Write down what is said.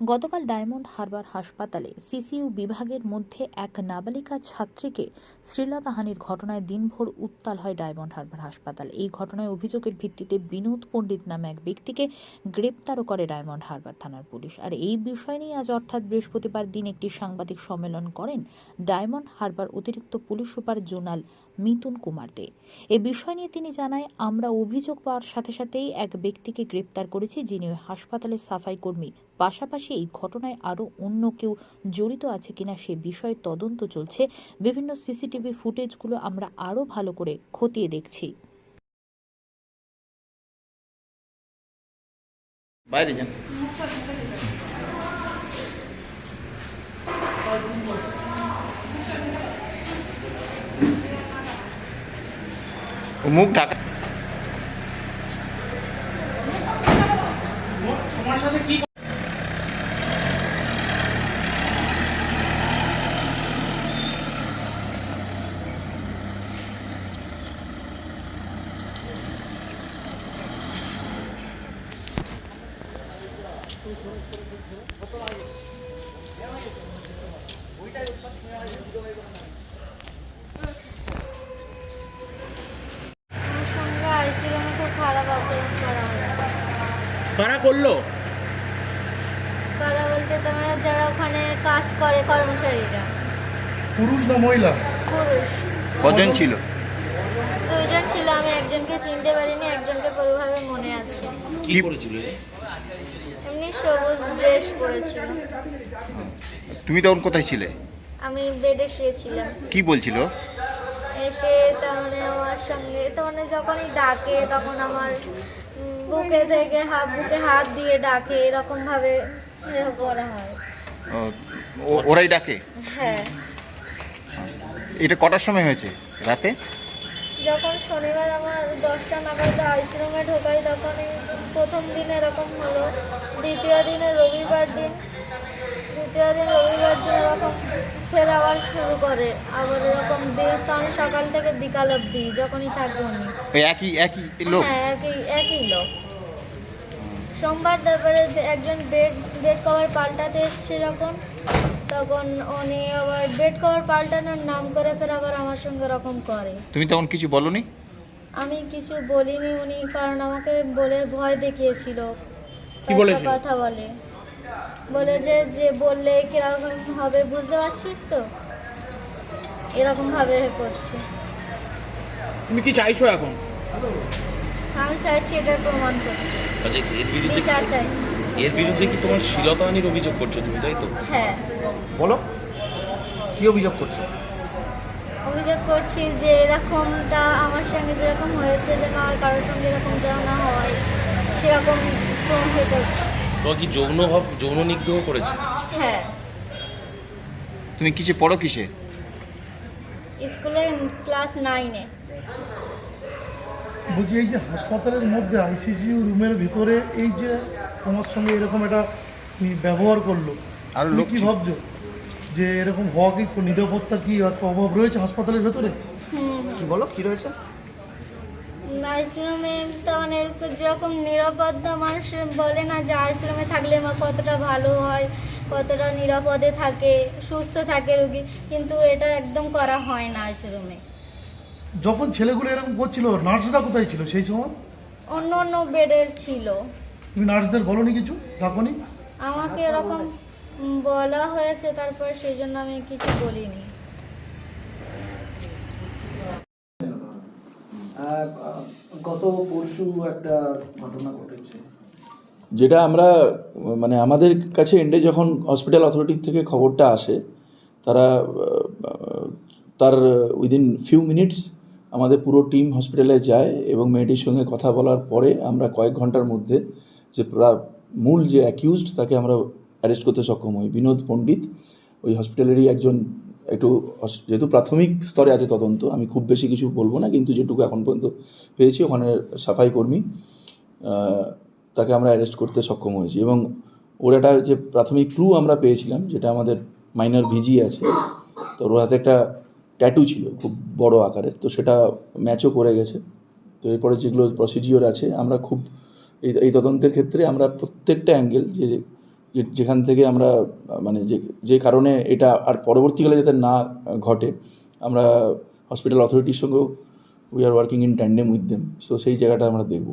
গতকাল ডায়মন্ড হারবার হাসপাতালে সিসিইউ বিভাগের মধ্যে এক নাবালিকা ছাত্রীকে শ্রীলতাহানির ঘটনায় দিনভর উত্তাল হয় ডায়মন্ড হারবার হাসপাতাল। এই ঘটনায় অভিযোগের ভিত্তিতে বিনোদ পণ্ডিত নামে এক ব্যক্তিকে গ্রেপ্তারও করে ডায়মন্ড হারবার থানার পুলিশ। আর এই বিষয় নিয়ে আজ অর্থাৎ বৃহস্পতিবার দিন একটি সাংবাদিক সম্মেলন করেন ডায়মন্ড হারবার অতিরিক্ত police super zonal Mitun Kumar Dey. এ বিষয় নিয়ে তিনি জানায়, আমরা অভিযোগ পাওয়ার সাথে সাথেই এক ব্যক্তিকে গ্রেপ্তার করেছি যিনি হাসপাতালের সাফাই কর্মী। পাশাপাশি এই ঘটনায় আরও অন্য কেউ জড়িত আছে কিনা সে বিষয়ে তদন্ত চলছে। বিভিন্ন সিসিটিভি ফুটেজগুলো আমরা আরও ভালো করে খতিয়ে দেখছি। বাইরে যান। মুখ ঢাকা। আমার সঙ্গে আইসিরুমে খারাপ আচরণ করা হয়েছে কারা করল? কারা বলতে তোমার যারা ওখানে কাজ করে কর্মচারীরা। পুরুষ না মহিলা? পুরুষ। কজন ছিল? দুইজন ছিল আমি একজনকে চিনতে পারিনি একজনকে পুরোভাবে মনে আছে। কি করেছিল এমনি সবুজ ড্রেস পরেছিল তুমি তখন কোথায় ছিলে? আমি বেডে শুয়েছিলাম। কি বলছিল? এসে তার মানে আমার সঙ্গে তো মানে যখনই ডাকে তখন আমার বুকে থেকে হাত বুকে হাত দিয়ে ডাকে এরকমভাবে এরকম করা হয়। ও, ওরাই ডাকে? হ্যাঁ। এটা কটার সময় হয়েছে? রাতে? যখন শনিবার আমার দশটা নাগাদ আইসিরুমে ঢোকাই তখনই প্রথম দিন এরকম হলো। দ্বিতীয় দিনে রবিবার দিন দ্বিতীয় দিন ফের আবার শুরু করে। আবার এরকম দিন কারণ সকাল থেকে বিকাল অবধি যখনই থাকবে উনি ওই একই একই লোক? হ্যাঁ একই একই লোক। সোমবার তারপরে একজন বেড বেড কভার পাল্টাতে এসছে যখন তখন উনি আবার বেড কভার পাল্টানোর নাম করে ফের আবার আমার সঙ্গে এরকম করে। তুমি তখন কিছু বলনি? আমি কিছু বলিনি উনি কারণ আমাকে বলে ভয় দেখিয়েছিল। কি বলেছিল? কথা বলে। বলে যে যে বললে কীরকম হবে বুঝতে পারছিস তো? এরকম ভাবে করছে। তুমি কি চাইছো এখন? আমি চাইছি এটা প্রমাণ করতে। আচ্ছা এর বিরুদ্ধে বিচার চাইছি। এর বিরুদ্ধে কি তোমার শ্লীলতাহানির অভিযোগ করছ তুমি তাই তো? হ্যাঁ। বলো। কি অভিযোগ করছ? অভিযোগ করছি যে এরকমটা আমার সঙ্গে যেরকম হয়েছে যেন আর কারোর সঙ্গে এরকম যেন না হয় সেরকম হয়ে করছে তোমার কি যৌন ভাব যৌন নিগ্রহ করেছে? হ্যাঁ। তুমি কিসে পড়ো কিসে? স্কুলে ক্লাস নাইনে। বলছি এই যে হাসপাতালের মধ্যে আইসিসিউ রুমের ভিতরে এই যে তোমার সঙ্গে এরকম একটা নি- ব্যবহার করল আরও লোক কি ভাবছ? যে এরকম হওয়া কি নিরাপত্তা কি অভাব রয়েছে হাসপাতালের ভেতরে? হুম। কি বলো কি রয়েছে? আইসিরুমে তেমন এরকম যেরকম নিরাপত্তা মানুষ বলে না যে আইসিরুমে থাকলে মা কতটা ভালো হয় কতটা নিরাপদে থাকে সুস্থ থাকে রুগী কিন্তু এটা একদম করা হয় না আইসিরুমে যখন ছেলেগুলো এরকম করছিল নার্সরা কোথায় ছিল সেই সময়? অন্য অন্য বেডের ছিল। তুমি নার্সদের বলনি কিছু? ডাকনি? আমাকে এরকম বলা হয়েছে তারপর সেই জন্য আমি কিছু বলিনি। গত পরশু একটা ঘটনা ঘটেছে। যেটা আমরা মানে আমাদের কাছে এন্ডে যখন হসপিটাল অথরিটির থেকে খবরটা আসে, তারা তার উইদিন ফিউ মিনিটস আমাদের পুরো টিম হসপিটালে যায় এবং মেয়েটির সঙ্গে কথা বলার পরে আমরা কয়েক ঘণ্টার মধ্যে যে মূল যে অ্যাকিউজড তাকে আমরা অ্যারেস্ট করতে সক্ষম হই। বিনোদ পণ্ডিত, ওই হসপিটালেরই একজন একটু যেহেতু প্রাথমিক স্তরে আছে তদন্ত, আমি খুব বেশি কিছু বলব না, কিন্তু যেটুকু এখন পর্যন্ত পেয়েছি, ওখানে সাফাই কর্মী তাকে আমরা অ্যারেস্ট করতে সক্ষম হয়েছি। এবং ওর একটা যে প্রাথমিক ক্লু আমরা পেয়েছিলাম, যেটা আমাদের মাইনার ভিজি আছে, তো ওর হাতে একটা ট্যাটু ছিল, খুব বড় আকারের, তো সেটা ম্যাচও করে গেছে। তো এরপরে যেগুলো প্রসিডিওর আছে, আমরা খুব, এই এই তদন্তের ক্ষেত্রে আমরা প্রত্যেকটা অ্যাঙ্গেল যে যেখান থেকে আমরা মানে যে যে কারণে এটা আর পরবর্তীকালে যাতে না ঘটে, আমরা হসপিটাল অথরিটির সঙ্গেও we are working in tandem with them so সেই জায়গাটা আমরা দেখব।